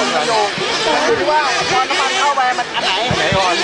อยู่อยู่ที่ว่าพอน้ำมันเข้าไปมันอันไหน ไหนก่อน